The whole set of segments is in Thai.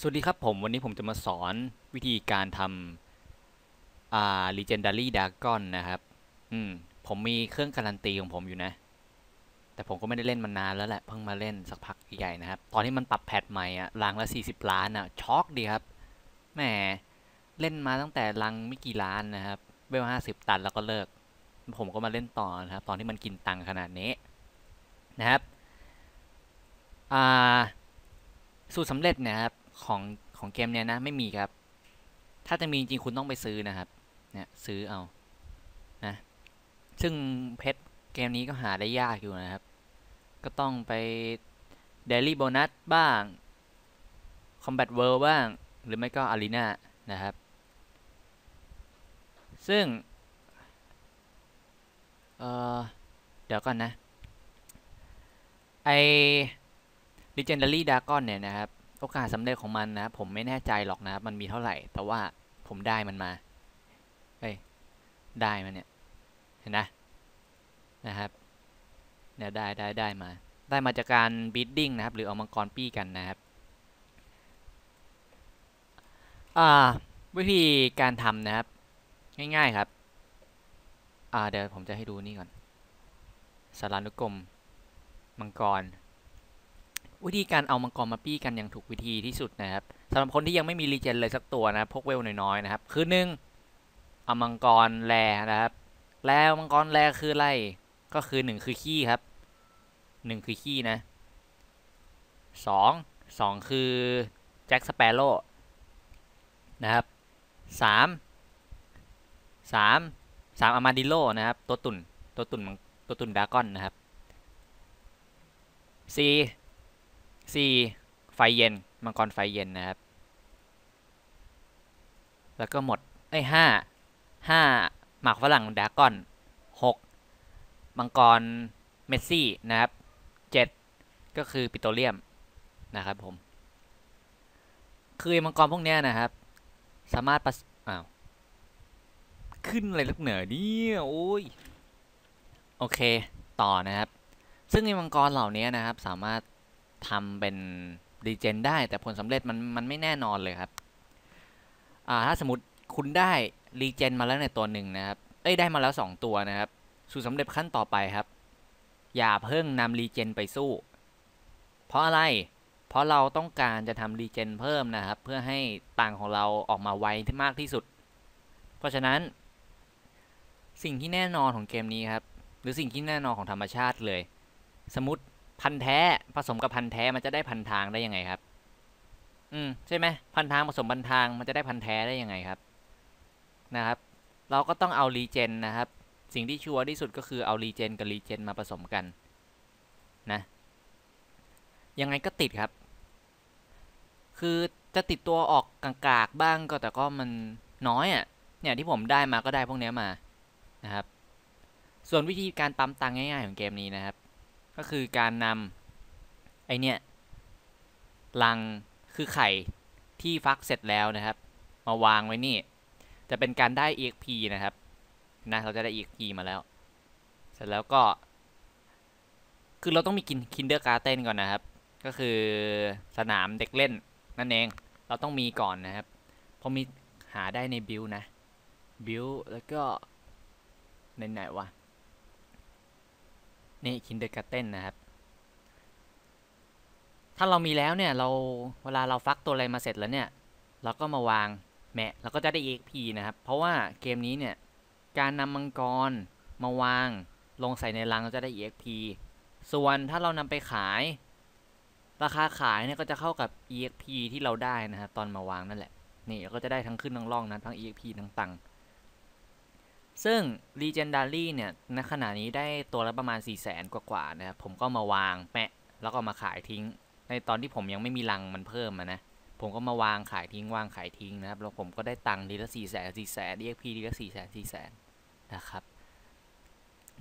สวัสดีครับผม วันนี้ผมจะมาสอนวิธีการทำอ่า Legendary Dragon นะครับ อืม ผมมีเครื่องการันตีของผมอยู่นะ แต่ผมก็ไม่ได้เล่นมานานแล้วแหละ เพิ่งมาเล่นสักพักใหญ่นะครับ ตอนที่มันปรับแพทใหม่อะรังละ 40 ล้านอะช็อกดีครับ แหม เล่นมาตั้งแต่รังไม่กี่ล้านนะครับเวล50ตันแล้วก็เลิก ผมก็มาเล่นต่อนะครับ ตอนที่มันกินตังค์ขนาดนี้นะครับ อ่า สูตรสำเร็จนะครับ ของของเกมเนี้ยนะ ไม่มีครับ ถ้าจะมีจริงคุณต้องไปซื้อนะครับ เนี่ยซื้อเอา นะ ซึ่งเพชรเกมนี้ก็หาได้ยากอยู่นะครับ ก็ต้องไป Daily Bonus บ้าง Combat World บ้าง หรือไม่ก็ Arena นะครับ ซึ่ง เออเดี๋ยวก่อนนะ ไอ Legendary Dragon เนี่ยนะครับ โอกาสสำเร็จของมันนะ ผมไม่แน่ใจหรอกนะ มันมีเท่าไหร่ แต่ว่าผมได้มันมาเฮ้ยได้มันเนี่ย เห็นนะนะครับเนี่ยได้ได้ได้มา ได้มาจากการบีดดิ้งนะครับ หรือเอามังกรปี้กันนะครับอ่าวิธีการทำนะครับ ง่ายๆครับอ่าเดี๋ยวผมจะให้ดูนี่ก่อนสารานุกรมมังกร วิธีการเอามังกรมาปี้กันอย่างถูกวิธีที่สุดนะครับสำหรับคนที่ยังไม่มีรีเจนเลยสักตัวนะพกเวลน้อยๆนะครับ คือหนึ่งเอามังกรแร่นะครับ แล้วมังกรแร่คืออะไรก็คือหนึ่งคือขี้ครับหนึ่งคือขี้นะสองสองคือแจ็คสเปโร่นะครับสามสามสามอามาดิโลนะครับ ตัวตุ่นตัวตุ่นตัวตุ่นดากอนนะครับสี่ สี่ไฟเย็น มังกรไฟเย็นนะครับ แล้วก็หมดไอ้ห้าห้าหมากฝรั่งดากอนหกมังกรเมสซี่นะครับเจ็ดก็คือปิโตรเลียมนะครับผม คือมังกรพวกนี้นะครับ สามารถประอ้าวขึ้นอะไรลักเหนือเนี่ยโอ้ยโอเคต่อนะครับ ซึ่งในมังกรเหล่านี้นะครับ สามารถ ทำเป็นรีเจนได้ แต่ผลสำเร็จมันมันไม่แน่นอนเลยครับอ่าถ้าสมมติคุณได้รีเจนมาแล้วในตัวหนึ่งนะครับ เอ้ยได้มาแล้ว 2 ตัวนะครับ สูตรสำเร็จขั้นต่อไปครับ อย่าเพิ่งนำรีเจนไปสู้ เพราะอะไร เพราะเราต้องการจะทำรีเจนเพิ่มนะครับ เพื่อให้ต่างของเราออกมาไวที่มากที่สุด เพราะฉะนั้น สิ่งที่แน่นอนของเกมนี้ครับ หรือสิ่งที่แน่นอนของธรรมชาติเลย สมมติ พันธุ์แท้ผสมกับพันธุ์แท้มันจะได้พันทางได้ยังไงครับ อืมใช่ไหมพันทางผสมพันทางมันจะได้พันแท้ได้ยังไงครับนะครับ เราก็ต้องเอารีเจนนะครับ สิ่งที่ชัวร์ที่สุดก็คือเอารีเจนกับรีเจนมาผสมกันนะยังไงก็ติดครับ คือจะติดตัวออกกากากบ้างก็แต่ก็มันน้อยอะ่ะเนี่ยที่ผมได้มาก็ได้พวกนี้มานะครับ ส่วนวิธีการปั๊มตังง่ายๆของเกมนี้นะครับ ก็คือการนำไอเนี่ยลังคือไข่ที่ฟักเสร็จแล้วนะครับ มาวางไว้นี่จะเป็นการได้ exp นะครับนะเราจะได้ exp มาแล้ว เสร็จแล้วก็ คือเราต้องมีกิน kindergarten ก่อนนะครับ ก็คือสนามเด็กเล่นนั่นเองเราต้องมีก่อนนะครับพอมีหาได้ในบิลนะบิลแล้วก็ไหนๆวะ นี่ kindergarten นนะครับ ถ้าเรามีแล้วเนี่ยเราเวลาเราฟักตัวอะไรมาเสร็จแล้วเนี่ย เราก็มาวางแมะเราก็จะได้ EXP นะครับ เพราะว่าเกมนี้เนี่ยการนำมังกรมาวางลงใส่ในรังเราจะได้ EXP ส่วนถ้าเรานำไปขาย ราคาขายเนี่ยก็จะเข้ากับ EXP ที่เราได้นะครับตอนมาวางนั่นแหละ นี่ก็จะได้ทั้งขึ้นทั้งล่องนะทั้ง EXP ทั้งตังค์ ซึ่ง Legendary เนี่ยณขณะนี้ได้ตัวละประมาณ 4 0 0แสนกว่าๆนะครับผมก็มาวางแปะแล้วก็มาขายทิ้ง ในตอนที่ผมยังไม่มีรังมันเพิ่มนะผมก็มาวางขายทิ้งวางขายทิ้งนะครับแล้วผมก็ได้ตังค์ทีละ4 0 0แสน4 0 0แสน EXP ทีละ4 0 0แสน4 0 0แสนนะครับ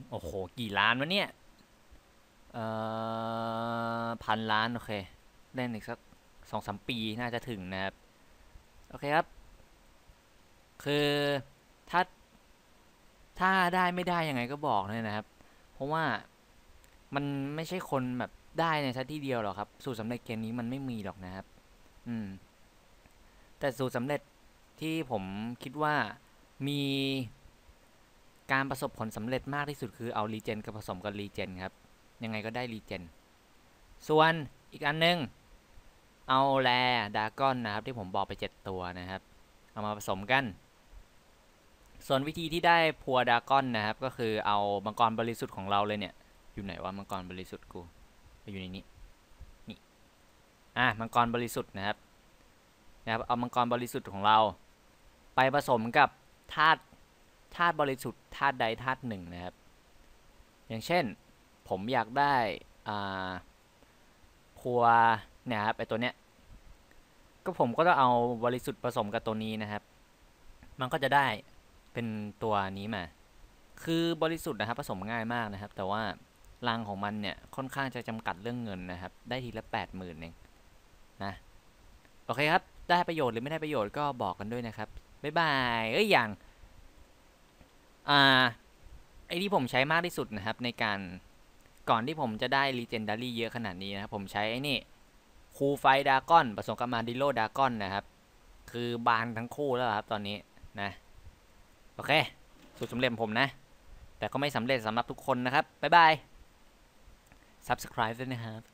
โอ้โหกี่ล้านวะเนี่ยเอ่อพันล้านโอเคเล่นอีกสักสองสามปีน่าจะถึงนะครับ โอเคครับ คือถ้า ถ้าได้ไม่ได้ยังไงก็บอกเลยนะครับ เพราะว่ามันไม่ใช่คนแบบได้ในทัที่เดียวหรอกครับ สูตรสำเร็จเกมนี้มันไม่มีหรอกนะครับ อืม แต่สูตรสำเร็จที่ผมคิดว่ามีการประสบผลสำเร็จมากที่สุดคือเอารีเจนกับผสมกับรีเจนครับ ยังไงก็ได้รีเจน ส่วนอีกอันนึง เอาแรดากอนนะครับ ที่ผมบอกไป 7 ตัวนะครับ เอามาผสมกัน ส่วนวิธีที่ได้พัวดากอนนะครับ ก็คือเอามังกรบริสุทธิ์ของเราเลยเนี่ย อยู่ไหนว่ามังกรบริสุทธิ์กูไปอยู่ในนี้นี่อะมังกรบริสุทธิ์นะครับนะครับเอามังกรบริสุทธิ์ของเรา ไปผสมกับธาตุธาตุบริสุทธิ์ธาตุใดธาตุหนึ่งนะครับ อย่างเช่นผมอยากได้อ่าพัวเนี่ยครับไอตัวเนี้ยก็ผมก็ต้องเอาบริสุทธิ์ผสมกับตัวนี้นะครับ มันก็จะได้ เป็นตัวนี้มา คือบริสุทธิ์นะครับผสมง่ายมากนะครับ แต่ว่ารังของมันเนี่ยค่อนข้างจะจำกัดเรื่องเงินนะครับ ได้ทีละแปดหมื่นเองนะ โอเคครับ ได้ประโยชน์หรือไม่ได้ประโยชน์ก็บอกกันด้วยนะครับ บ๊ายบาย เอ้ยอย่าง อ่า ไอที่ผมใช้มากที่สุดนะครับ ในการ ก่อนที่ผมจะได้ Legendary เยอะขนาดนี้นะครับ ผมใช้ไอ้นี่คูไฟดากอนผสมกับมาดิโลดากอนนะครับ คือบานทั้งคู่แล้วครับตอนนี้นะ โอเค สุดสำเร็จผมนะ แต่ก็ไม่สำเร็จสำหรับทุกคนนะครับ บ๊ายบาย Subscribe ด้วยนะครับ